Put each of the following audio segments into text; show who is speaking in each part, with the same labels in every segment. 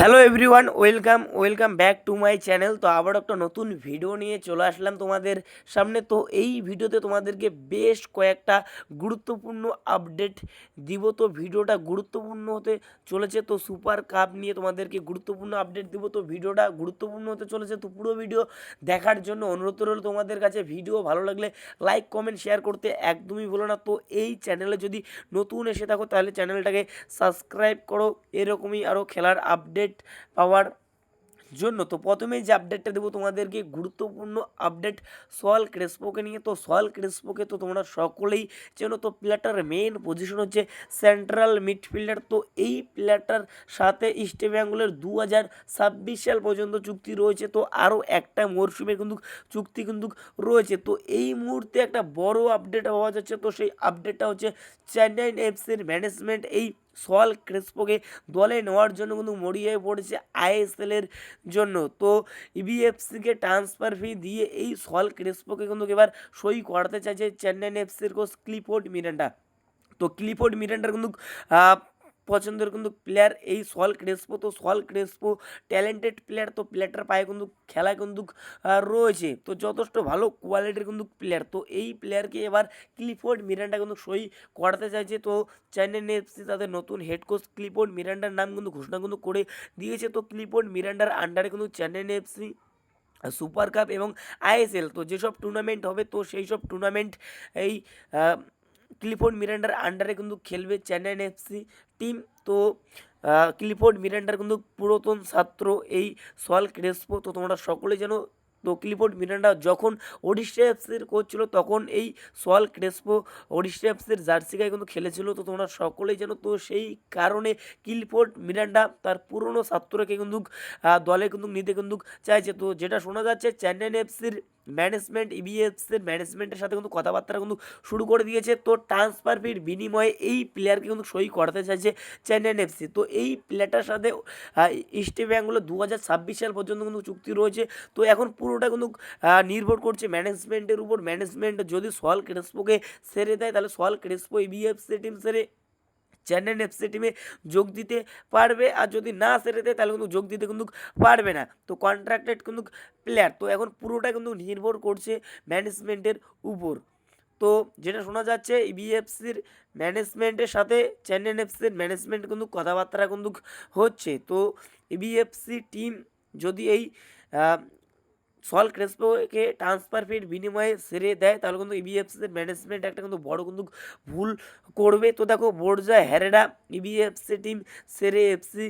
Speaker 1: Hello everyone welcome welcome back to my channel তো আবার একটা নতুন ভিডিও নিয়ে চলে আসলাম তোমাদের সামনে। তো এই ভিডিওতে তোমাদেরকে বেশ কয়েকটা গুরুত্বপূর্ণ আপডেট দিব। তো ভিডিওটা গুরুত্বপূর্ণ হতে চলেছে। তো সুপার কাপ নিয়ে তোমাদেরকে গুরুত্বপূর্ণ আপডেট দিব। তো ভিডিওটা গুরুত্বপূর্ণ হতে চলেছে। তো পুরো ভিডিও দেখার জন্য অনুরোধ রইল তোমাদের কাছে। ভিডিও ভালো লাগলে লাইক কমেন্ট শেয়ার করতে একদমই ভুলো না। তো এই চ্যানেলে যদি নতুন এসে থাকো, তাহলে চ্যানেলটাকে সাবস্ক্রাইব করো। এরকমই আরও খেলার আপডেট পাওয়ার জন্য। তো প্রথমেই যে আপডেটটা দেবো তোমাদেরকে, গুরুত্বপূর্ণ আপডেট সোয়াল ক্রেসপোকে নিয়ে। তো সোয়াল ক্রেসপোকে তো তোমরা সকলেই চেনো। তো প্লেয়ারটার মেইন পজিশন হচ্ছে সেন্ট্রাল মিডফিল্ডার তো এই প্লেয়ারটার সাথে ইস্ট বেঙ্গলের দু হাজার ছাব্বিশ সাল পর্যন্ত চুক্তি রয়েছে। তো আরও একটা মরশুমের কিন্তু চুক্তি কিন্তু রয়েছে। তো এই মুহূর্তে একটা বড় আপডেট পাওয়া যাচ্ছে। তো সেই আপডেটটা হচ্ছে চেন্নাই এফসির ম্যানেজমেন্ট এই সোয়াল ক্রেসপোকে দলে নেওয়ার জন্য কিন্তু মরিয়ে পড়েছে আইএসএলের জন্য। তো ইবিএফসিকে ট্রান্সফার ফি দিয়ে এই সল ক্রেসপোকে কিন্তু এবার সই করাতে চাইছে চেন্নাইন এফসির কোচ ক্লিফোর্ড মিরান্ডা। তো ক্লিফোর্ড মিরান্ডার কিন্তু পছন্দের কিন্তু প্লেয়ার এই সল ক্রেসপো তো সল ক্রেসপো ট্যালেন্টেড প্লেয়ার তো প্লেয়ারটার পায়ে কিন্তু খেলায় কিন্তু রয়েছে। তো যথেষ্ট ভালো কোয়ালিটির কিন্তু প্লেয়ার তো এই প্লেয়ারকে এবার ক্লিফোর্ড মিরান্ডা কিন্তু সই করাতে চাইছে। তো চেন্নাই এফসি তাদের নতুন হেড কোচ ক্লিফোর্ড মিরান্ডার নাম কিন্তু ঘোষণা কিন্তু করে দিয়েছে। তো ক্লিফোর্ড মিরান্ডার আন্ডারে কিন্তু চেন্নাই এফসি সুপার কাপ এবং আইএসএল তো যেসব টুর্নামেন্ট হবে, তো সেই সব টুর্নামেন্ট এই ক্লিফোর্ড মিরান্ডার আন্ডারে কিন্তু খেলবে চেন্নাই এফসি টিম তো ক্লিফোর্ড মিরান্ডার কিন্তু পুরাতন ছাত্র এই সল ক্রেসপো। তো, তোমরা সকলে যেন তো ক্লিফোর্ড মিরান্ডা যখন ওডিশা এফসির কোচ ছিল, তখন এই সোয়াল ক্রেসপো ওডিশা এফসির জার্সি গায়ে কিন্তু খেলেছিল। তো, তোমরা সকলেই জানো, তো সেই কারণে ক্লিফোর্ড মিরান্ডা তার পুরনো ছাত্রকে কিন্তু দলে কিন্তু নিতে কিন্তু চাইছে। তো, যেটা শোনা যাচ্ছে চেন্নাই এফসির ম্যানেজমেন্ট ইবিএফসির ম্যানেজমেন্টের সাথে কিন্তু কথাবার্তা কিন্তু শুরু করে দিয়েছে। তো ট্রান্সফার ফির বিনিময়ে এই প্লেয়ারকে কিন্তু সই করাতে চাইছে চেন্নাই এফসি তো এই প্লেয়ারটার সাথে ইস্ট বেঙ্গলের দু হাজার ছাব্বিশ সাল পর্যন্ত কিন্তু চুক্তি রয়েছে। তো এখন পুরোটা কিন্তু নির্ভর করছে ম্যানেজমেন্টের উপর। ম্যানেজমেন্ট যদি সল ক্রেসপোকে সেরে দেয়, তাহলে সল ক্রেসপো ইবিএফসি টিম সেরে চেন্নাই এফসি টিমে যোগ দিতে পারবে। আর যদি না সেরে দেয়, তাহলে কিন্তু যোগ দিতে কিন্তু পারবে না। তো কন্ট্রাক্টেড কিন্তু প্লেয়ার তো এখন পুরোটা কিন্তু নির্ভর করছে ম্যানেজমেন্টের উপর। তো যেটা শোনা যাচ্ছে ইবিএফসির ম্যানেজমেন্টের সাথে চেন্নাই এফসির ম্যানেজমেন্ট কিন্তু কথাবার্তা কিন্তু হচ্ছে। তো ইবিএফসি টিম যদি এই সল ক্রেসপোকে ট্রান্সফার ফির বিনিময়ে সেরে দেয়, তাহলে কিন্তু E ইবিএফসির ম্যানেজমেন্ট একটা কিন্তু বড় কিন্তু ভুল করবে। তো দেখো, বোর্জা হ্যারেরা ইবিএফসি টিম সেরে এফসি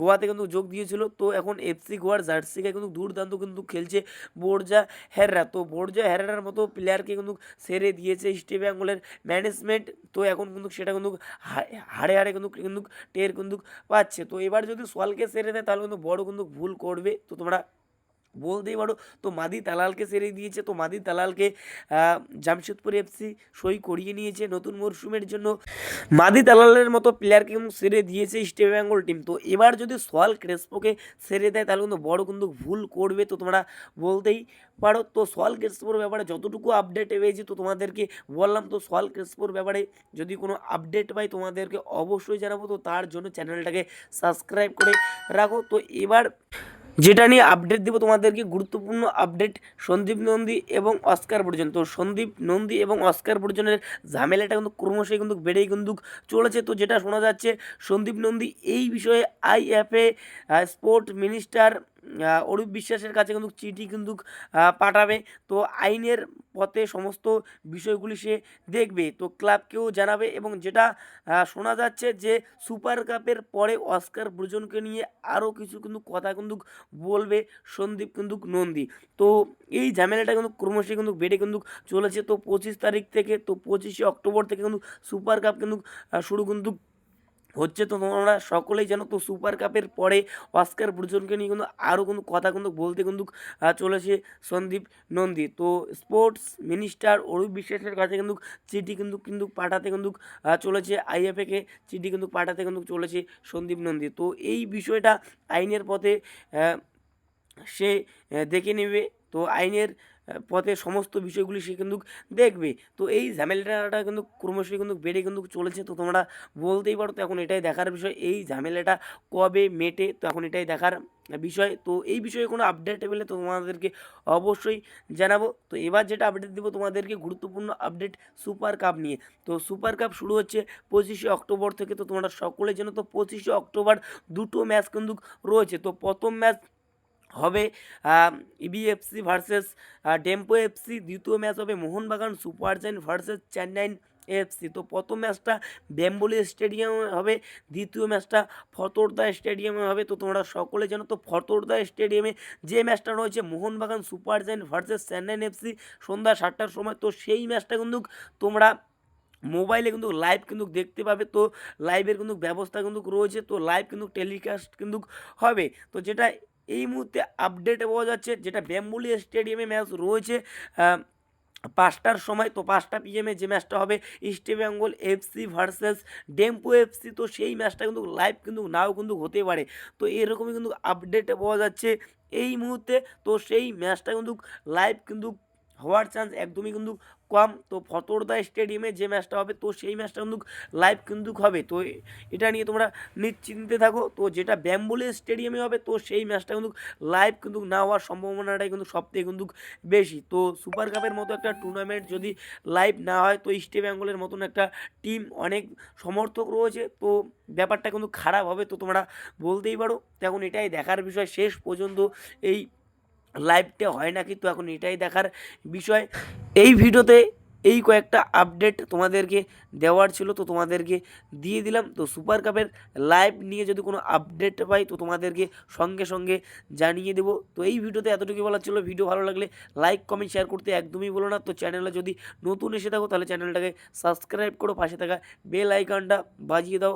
Speaker 1: গোয়াতে কিন্তু যোগ দিয়েছিল। তো এখন এফসি গোয়ার জার্সিকে কিন্তু দুর্দান্ত কিন্তু খেলছে বোর্জা হ্যারেরা তো বোর্জা হ্যারেরার মতো প্লেয়ারকে কিন্তু সেরে দিয়েছে ইস্ট বেঙ্গলের ম্যানেজমেন্ট তো এখন কিন্তু সেটা কিন্তু হাড়ে হাড়ে কিন্তু কিন্তু টের কিন্তু পাচ্ছে। তো এবার যদি সোয়ালকে সেরে দেয়, তাহলে কিন্তু বড় কিন্তু ভুল করবে। তো তোমরা বলতেই পারো তো মাদি তালালকে সেরে দিয়েছে। তো মাদি তালালকে জামশেদপুর এফসি সই করিয়ে নিয়েছে নতুন মরশুমের জন্য। মাদি তালালের মতো প্লেয়ারকে কিন্তু সেরে দিয়েছে ইস্ট বেঙ্গল টিম তো এবার যদি সোয়াল ক্রেসপোকে সেরে দেয়, তাহলে কিন্তু বড় কিন্তু ভুল করবে। তো তোমরা বলতেই পারো। তো সোয়াল ক্রেসপোর ব্যাপারে যতটুকু আপডেট পেয়েছি, তো তোমাদেরকে বললাম, তো সোয়াল ক্রেসপোর ব্যাপারে যদি কোনো আপডেট পাই, তোমাদেরকে অবশ্যই জানাব। তো তার জন্য চ্যানেলটাকে সাবস্ক্রাইব করে রাখো। তো এবার যেটা নিয়ে আপডেট দিব তোমাদেরকে গুরুত্বপূর্ণ আপডেট সন্দীপ নন্দী এবং অস্কার পর্যন্ত সন্দীপ নন্দী এবং অস্কার পর্যন্তের ঝামেলাটা কিন্তু ক্রমশই কিন্তু বেড়েই কিন্তু চলেছে। তো যেটা শোনা যাচ্ছে, সন্দীপ নন্দী এই বিষয়ে আইএফএ স্পোর্ট মিনিস্টার অরূপ বিশ্বাসের কাছে কিন্তু চিঠি কিন্তু পাঠাবে। তো আইনের পথে সমস্ত বিষয়গুলি সে দেখবে। তো ক্লাবকেও জানাবে এবং যেটা শোনা যাচ্ছে যে সুপার কাপের পরে অস্কার ব্রুজনকে নিয়ে আরও কিছু কিন্তু কথা কিন্তু বলবে সন্দীপ কিন্তু নন্দী। তো এই ঝামেলাটা কিন্তু ক্রমশই কিন্তু বেড়ে কিন্তু চলেছে। তো পঁচিশ তারিখ থেকে, তো পঁচিশে অক্টোবর থেকে কিন্তু সুপার কাপ কিন্তু শুরু কিন্তু হচ্ছে তো তোমরা সকলেই জানো তো সুপার কাপের পরে অস্কার ব্রুজনকে নিয়ে কিন্তু আরও কিন্তু কথা কিন্তু বলতে কিন্তু চলেছে সন্দীপ নন্দী। তো স্পোর্টস মিনিস্টার অরূপ বিশ্বাসের কাছে কিন্তু চিঠি কিন্তু কিন্তু পাঠাতে কিন্তু চলেছে। আইএফএকে চিঠি কিন্তু পাঠাতে কিন্তু চলেছে সন্দীপ নন্দী। তো এই বিষয়টা আইনের পথে সে দেখে নেবে। তো আইনের পথে সমস্ত বিষয়গুলি সে কিন্তু দেখবে। তো এই ঝামেলাটা কিন্তু ক্রমশই কিন্তু বেড়ে কিন্তু চলেছে। তো তোমরা বলতেই পারো, তো এখন এটাই দেখার বিষয়। এই ঝামেলাটা কবে মেটে, তো এখন এটাই দেখার বিষয়। তো এই বিষয়ে কোনো আপডেট পেলে তো তোমাদেরকে অবশ্যই জানাব। তো এবার যেটা আপডেট দেবো, তোমাদেরকে গুরুত্বপূর্ণ আপডেট সুপার কাপ নিয়ে। তো সুপার কাপ শুরু হচ্ছে পঁচিশে অক্টোবর থেকে। তো তোমরা সকলে জানো, তো পঁচিশে অক্টোবর দুটো ম্যাচ কিন্তু রয়েছে। তো প্রথম ম্যাচ হবে ইবিএফসি ভার্সেস ডেম্পো এফসি দ্বিতীয় ম্যাচ হবে Mohun Bagan super giant versus Chennaiyin FC তো প্রথম ম্যাচটা বেম্বলি স্টেডিয়ামে হবে, দ্বিতীয় ম্যাচটা ফতোরদা স্টেডিয়ামে হবে। তো তোমরা সকলে জানো, তো ফতোরদা স্টেডিয়ামে যে ম্যাচটা রয়েছে Mohun Bagan super giant versus Chennaiyin FC সন্ধ্যা সাতটার সময়, তো সেই ম্যাচটা কিন্তু তোমরা মোবাইলে কিন্তু লাইভ কিন্তু দেখতে পাবে। তো লাইভের কিন্তু ব্যবস্থা কিন্তু রয়েছে, তো লাইভ কিন্তু টেলিকাস্ট কিন্তু হবে। তো যেটা এই মুহূর্তে আপডেটে পাওয়া যাচ্ছে যেটা ব্যাম্বুলি স্টেডিয়ামে ম্যাচ রয়েছে পাঁচটার সময়। তো পাঁচটা পিএমে যে ম্যাচটা হবে east Bengal FC versus Dempo FC তো সেই ম্যাচটা কিন্তু লাইভ কিন্তু নাও কিন্তু হতে পারে। তো এরকমই কিন্তু আপডেটে পাওয়া যাচ্ছে এই মুহূর্তে। তো সেই ম্যাচটা কিন্তু লাইভ কিন্তু হওয়ার চান্স একদমই কিন্তু কম। তো ফতোরদা স্টেডিয়ামে যে ম্যাচটা হবে, তো সেই ম্যাচটা কিন্তু লাইভ কিন্তু হবে। তো এটা নিয়ে তোমরা নিশ্চিন্তে থাকো। তো যেটা ব্যাম্বুলে স্টেডিয়ামে হবে, তো সেই ম্যাচটা কিন্তু লাইভ কিন্তু না হওয়ার সম্ভাবনাটাই কিন্তু সবথেকে কিন্তু বেশি। তো সুপার কাপের মতো একটা টুর্নামেন্ট যদি লাইভ না হয়, তো ইস্ট বেঙ্গলের মতন একটা টিম অনেক সমর্থক রয়েছে। তো ব্যাপারটা কিন্তু খারাপ হবে, তো তোমরা বলতেই পারো। তো এখন এটাই দেখার বিষয়। শেষ পর্যন্ত এই লাইভটা হয় নাকি তো এখন এটাই দেখার বিষয়। এই ভিডিওতে এই কয়েকটা আপডেট তোমাদেরকে দেওয়ার ছিল, তো তোমাদেরকে দিয়ে দিলাম। তো সুপার কাপের লাইভ নিয়ে যদি কোনো আপডেট পাই, তো তোমাদেরকে সঙ্গে সঙ্গে জানিয়ে দেবো। তো এই ভিডিওতে এতটুকু বলার ছিল। ভিডিও ভালো লাগলে লাইক কমেন্ট শেয়ার করতে একদমই বলো না। তো চ্যানেলে যদি নতুন এসে থাকো, তাহলে চ্যানেলটাকে সাবস্ক্রাইব করো, পাশে থাকা বেল আইকনটা বাজিয়ে দাও।